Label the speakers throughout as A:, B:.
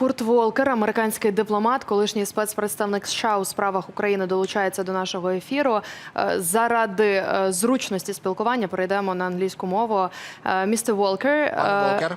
A: Курт Волкер, американський дипломат, колишній спецпредставник США у справах України, долучається до нашого ефіру. Е, Заради е, зручності спілкування перейдемо на англійську мову. Е, Містер Волкер,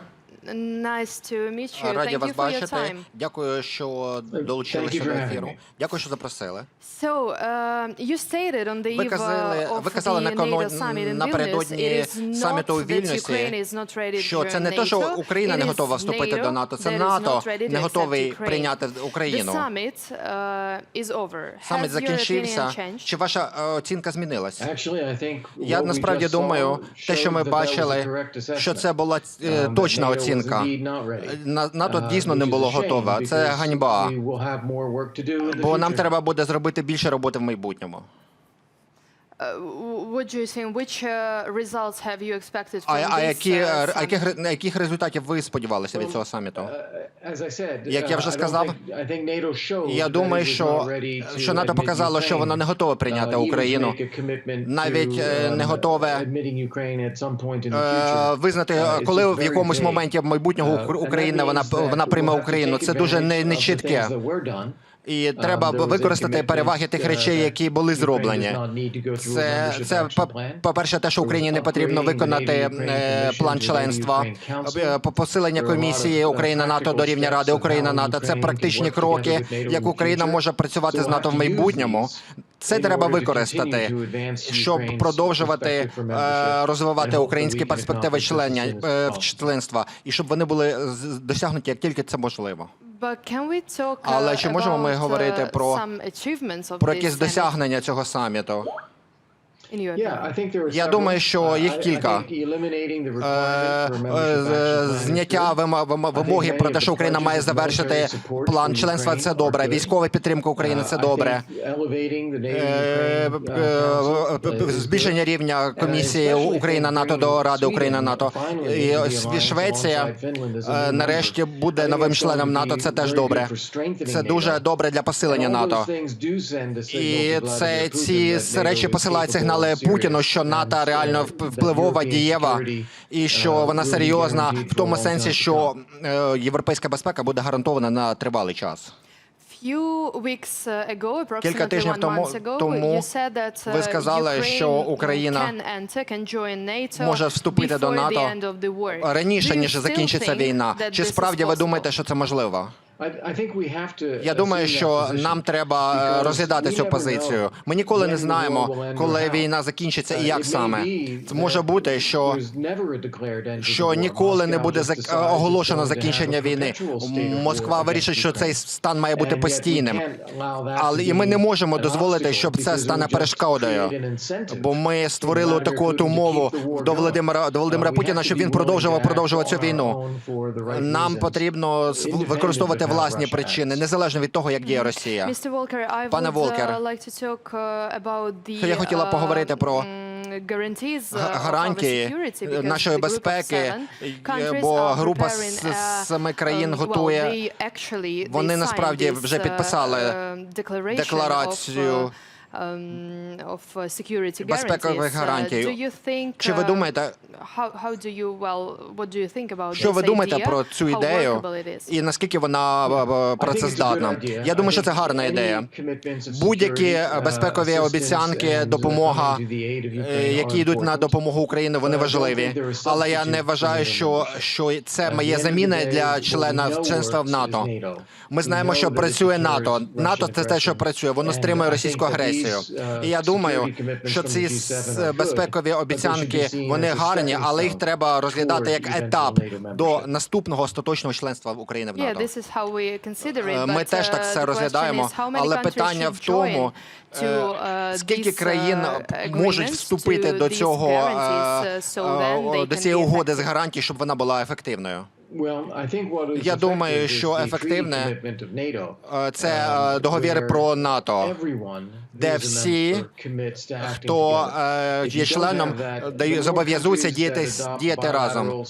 A: nice to meet you.
B: раді
A: Thank
B: вас
A: you for your
B: бачити.
A: time.
B: Дякую, що
C: Thank
B: долучилися
C: you
B: до
C: for having
B: ефіру.
C: me.
B: Дякую, що запросили.
A: So, uh, you stated on the
B: Ви
A: eve
B: казали,
A: of
B: ви казали
A: the NATO summit in
B: напередодні
A: Vilnius, it is
B: саміту у
A: not that
B: Вільнюсі,
A: Ukraine is not ready to
B: що це
A: join
B: не те, що
A: NATO,
B: Україна
A: it
B: не
A: is
B: готова вступити
A: NATO
B: до НАТО, це
A: that is
B: НАТО
A: not ready to
B: не готовий
A: accept Ukraine.
B: прийняти
A: The
B: Україну.
A: summit uh, is over.
B: Саміт
A: Has your
B: закінчився.
A: changed?
B: Чи ваша е, оцінка змінилась?
C: Actually, I think
B: Я насправді думаю, те, що ми бачили, що це була е,
C: Um, that
B: точна
C: was
B: оцінка. НАТО
C: Uh,
B: дійсно не було готове. Це ганьба. Бо нам треба буде зробити більше роботи в майбутньому.
A: Uh, what do you think? Which uh, results have you expected from
B: А,
A: this
B: які,
A: uh,
B: е,
A: summit?
B: яких, ре- яких результатів ви сподівалися від цього саміту?
C: Uh,
B: Як я
C: uh,
B: вже сказав,
C: think- I think NATO showed
B: Я
C: that
B: думаю,
C: it is
B: що,
C: not ready to
B: що НАТО показало, що
C: Ukraine,
B: воно не готове прийняти
C: uh,
B: Україну, навіть
C: to,
B: е, не
C: um,
B: готове
C: admitting Ukraine at some point in the
B: е,
C: future.
B: визнати,
C: Uh,
B: коли в якомусь моменті майбутнього
C: Uh,
B: Ук-
C: and that
B: України вона вона прийме Україну. Це дуже не,
C: advantage
B: І
C: Um,
B: треба використати переваги тих
C: uh,
B: речей, які були зроблені. Це, це по- по-перше, те, що Україні не потрібно виконати е, план членства, е, посилення комісії
C: uh,
B: Україна НАТО до рівня Ради Україна НАТО. Це практичні кроки, як Україна може працювати з НАТО в майбутньому. Це треба використати, щоб продовжувати е, розвивати українські перспективи члення е, членства, і щоб вони були досягнуті як тільки це можливо. Але чи можемо ми говорити
A: uh,
B: про- Про якісь досягнення цього саміту. Я думаю, що
C: Uh,
B: їх кілька. Е, е, Зняття вимоги про те, що Україна має завершити план членства. Це добре. Військова підтримка України це
C: Uh,
B: добре. Е,
C: uh,
B: е, е, Збільшення рівня комісії Україна НАТО до Ради Україна НАТО. І Швеція е, нарешті буде новим членом НАТО. Це теж добре. Це дуже добре для посилення НАТО. І
C: to
B: це ці речі посилають сигнали
C: of
B: Путіну, що НАТО реально впливова, дієва, і що вона серйозна в тому сенсі, що е, європейська безпека буде гарантована на тривалий час.
A: Ago,
B: Кілька тижнів тому- тому ви сказали, що Україна може вступити до НАТО раніше ніж закінчиться війна. Чи справді ви думаєте, що це можливо? Я думаю, що нам треба е, розглядати цю позицію. Ми ніколи не знаємо, коли війна закінчиться і
C: Uh,
B: як саме. Це може бути, що що ніколи не буде оголошено закінчення війни. Москва вирішить, що цей стан має бути постійним. Але і ми не можемо дозволити, щоб це стане перешкодою. Бо ми створили таку
C: Vladimir
B: ту
C: Putin to
B: мову
C: keep the war
B: до. Володимира до Володимира
C: Uh,
B: Путіна, щоб він продовжував продовжувати цю війну. Нам потрібно використовувати власні причини, незалежно від того, як діє Росія. Пане Волкер,
A: uh, uh,
B: я хотіла
A: uh,
B: поговорити про
A: uh,
B: гарантії е, нашої безпеки, е, бо група з семи країн
A: um,
B: готує Вони насправді вже
A: uh,
B: підписали
A: uh,
B: декларацію
A: of, uh, um, uh, security
B: безпекових
A: guarantees. Uh,
B: гарантій.
A: Do you think,
B: Чи ви
A: uh,
B: думаєте,
A: how, how do you, well, what do you think about
B: що ви думаєте про цю
A: How
B: ідею і наскільки вона е, е, працездатна? Я думаю, що це гарна
C: any
B: ідея. Будь-які
C: uh,
B: безпекові обіцянки,
C: uh,
B: допомога, е, які йдуть на допомогу Україні, вони важливі. Але я не вважаю, що, що це
C: At the
B: є
C: end of the
B: заміною
C: day,
B: для члена членства в НАТО. Ми знаємо, що працює НАТО. НАТО це те, що працює. Воно стримує російську агресію.
C: Uh,
B: І я думаю, що ці
C: the
B: с-
C: G7 are good,
B: безпекові обіцянки вони гарні, але їх треба розглядати як етап до наступного остаточного членства в України в НАТО. Е, Ми теж так
A: uh,
B: це
A: question
B: розглядаємо, але питання в тому, е,
A: uh,
B: скільки країн
A: uh,
B: можуть вступити до цього е,
A: uh,
B: е, до цієї угоди з гарантій, щоб вона була ефективною. Я думаю, що ефективне, Е, Це
C: um,
B: е, договір про НАТО, де всі, хто е, є членом, зобов'язуються діяти, діяти разом.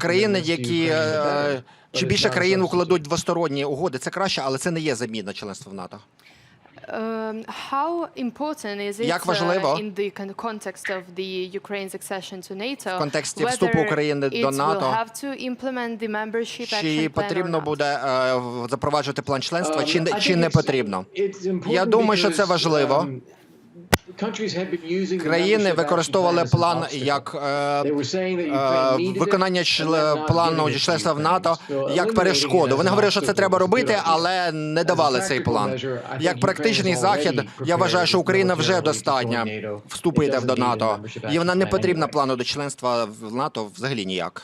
B: Країни, які е, чи більше країн укладуть двосторонні угоди, це краще, але це не є заміна членства в НАТО.
A: Um, how important is it
B: Як
A: uh, in the context of the Ukraine's accession to NATO,
B: В контексті вступу України до НАТО,
A: will have to implement the membership
B: Чи потрібно
A: not?
B: буде uh, запроваджувати план членства,
C: Um,
B: чи,
C: чи
B: не потрібно? Я думаю, що це важливо. Країни використовували план як е, е, виконання
C: and
B: чле- плану членства в НАТО як перешкоду. Вони говорили, що це треба робити, але не давали цей план. Як практичний захід, я вважаю, що Україна вже достатньо вступити до НАТО, і вона не потрібна плану до членства в НАТО взагалі ніяк.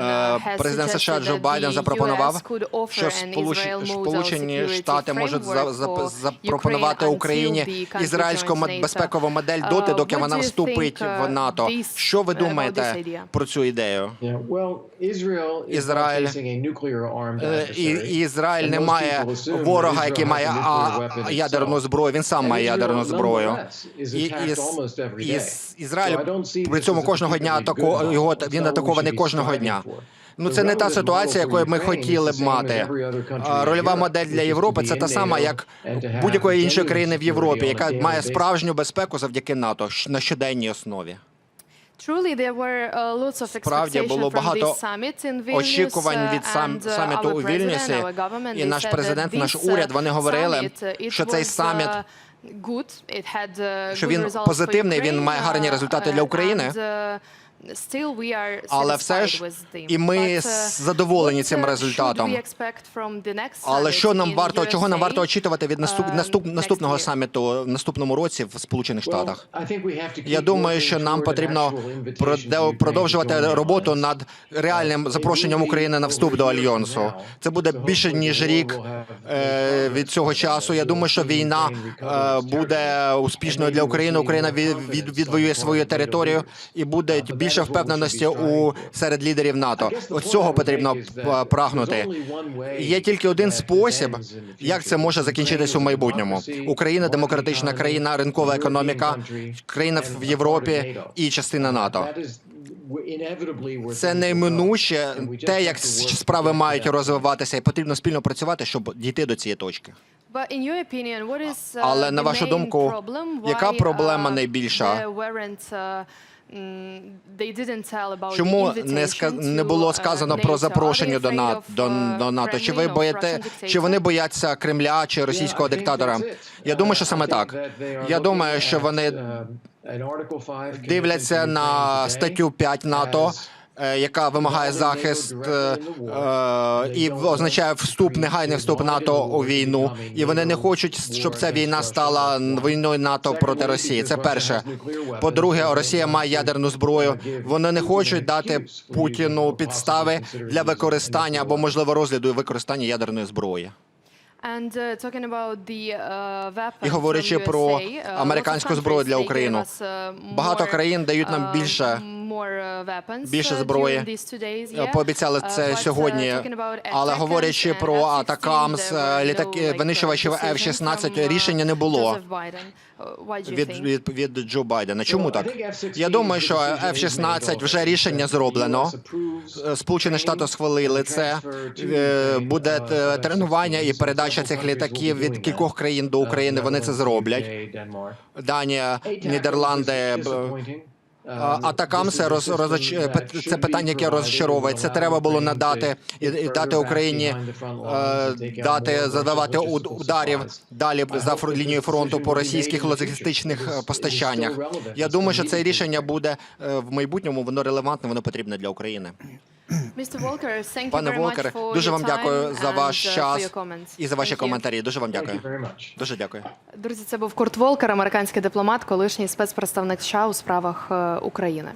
B: Е,
A: uh,
B: Президент США Джо Байден запропонував, що Сполучені Штати можуть запропонувати Україні ізраїльську безпекову модель
A: Uh,
B: доти, доки вона вступить в
A: uh,
B: НАТО. Що ви думаєте про цю ідею? Ізраїль- Е, Ізраїль не має ворога, який має ядерну зброю. Він сам має ядерну зброю. І. Ізраїль при цьому кожного дня
C: good
B: його він атакований кожного дня. Ну це не та ситуація, якою ми хотіли б мати. Рольова модель для Європи це та сама, як будь-якої іншої країни в Європі, яка має справжню безпеку завдяки НАТО на щоденній основі.
A: Uh,
B: Справді було багато очікувань від
A: uh,
B: сам
A: uh,
B: саміту у Вільнюсі, і наш президент, наш
A: uh,
B: уряд, вони говорили,
A: uh,
B: що цей саміт
A: uh, uh,
B: що він позитивний, він має гарні
A: uh,
B: результати для
A: uh,
B: України.
A: And, Still we are
B: Але все ж
A: with
B: і ми
A: uh,
B: задоволені цим
A: uh,
B: результатом.
A: should we expect from the next
B: Але що нам варто, чого нам варто очікувати від наступ,
A: um,
B: наступ, наступного саміту в наступному році в Сполучених Штатах?
C: I think we have to
B: Я думаю, що нам потрібно продовжувати роботу над реальним запрошенням України на вступ до альянсу. Це буде більше ніж рік е, від цього часу. Я думаю, що війна е, буде успішною для України. Україна
C: more
B: від, від, відвоює свою територію і буде
C: but
B: більше впевненості у серед лідерів НАТО.
C: I
B: цього потрібно
C: that
B: прагнути. Є тільки один спосіб, як це може закінчитись у майбутньому. Україна демократична країна, ринкова економіка, країна в Європі і частина НАТО. Це неминуче те, як справи мають розвиватися, і потрібно спільно працювати, щоб дійти до цієї точки.
A: Is, uh,
B: Але на вашу думку, яка проблема найбільша?
A: Uh,
B: Чому
A: the
B: не не
A: to,
B: було
A: uh,
B: сказано
A: NATO?
B: про
A: Are they
B: запрошення до
A: afraid
B: НАТО
A: of,
B: до,
A: uh,
B: НАТО? Чи ви боїте,
A: Russian
B: чи вони
A: dictator?
B: бояться Кремля чи російського
C: Yeah, I think
B: диктатора? Я думаю, що
C: Uh,
B: саме
C: I think
B: так.
C: that they are
B: Я
C: looking
B: думаю, що
C: at,
B: вони
C: uh, an Article 5
B: дивляться на статтю 5 НАТО. Е, Яка вимагає захист е, е, і означає вступ, негайний вступ НАТО у війну, і вони не хочуть, щоб ця війна стала війною НАТО проти Росії. Це перше. По-друге, Росія має ядерну зброю. Вони не хочуть дати Путіну підстави для використання або можливо розгляду використання ядерної зброї. І говорячи про
A: uh,
B: американську зброю
A: countries,
B: для України.
A: uh,
B: Багато
A: more,
B: країн дають нам
A: uh,
B: більше
A: more, uh, weapons,
B: більше
A: uh,
B: зброї.
A: during these two days,
B: Е,
A: yeah.
B: Пообіцяли
A: Uh,
B: це
A: uh,
B: сьогодні,
A: talking about
B: але говорячи про
A: F-16,
B: Атакамс, літаки
A: uh,
B: винищувачів
A: decision
B: F-16,
A: from, uh,
B: рішення не було
A: Joseph Biden. Uh, Why do you
B: від, від, від Джо Байдена. Чому так?
C: think F-16
B: Я думаю, що
C: is the decision is made
B: F-16 вже рішення зроблено. Е, Сполучені Штати схвалили це. Е, Буде
C: uh,
B: е, тренування і
C: F-16.
B: Передача цих літаків від кількох країн до України. Вони це зроблять. Данія, Нідерланди. Атакам це роз,
C: should
B: це питання, яке розчаровує. Це треба було надати і, дати Україні е, дати задавати ударів далі за лінію фронту по російських логістичних е, постачаннях. Я думаю, що це рішення буде е, в майбутньому. Воно релевантне, воно потрібне для України. Пане Волкер, дуже вам дякую за ваш час і за ваші коментарі. Дуже вам дякую. Дуже дякую.
A: Друзі, це був Курт Волкер, американський дипломат, колишній спецпредставник США у справах е, України.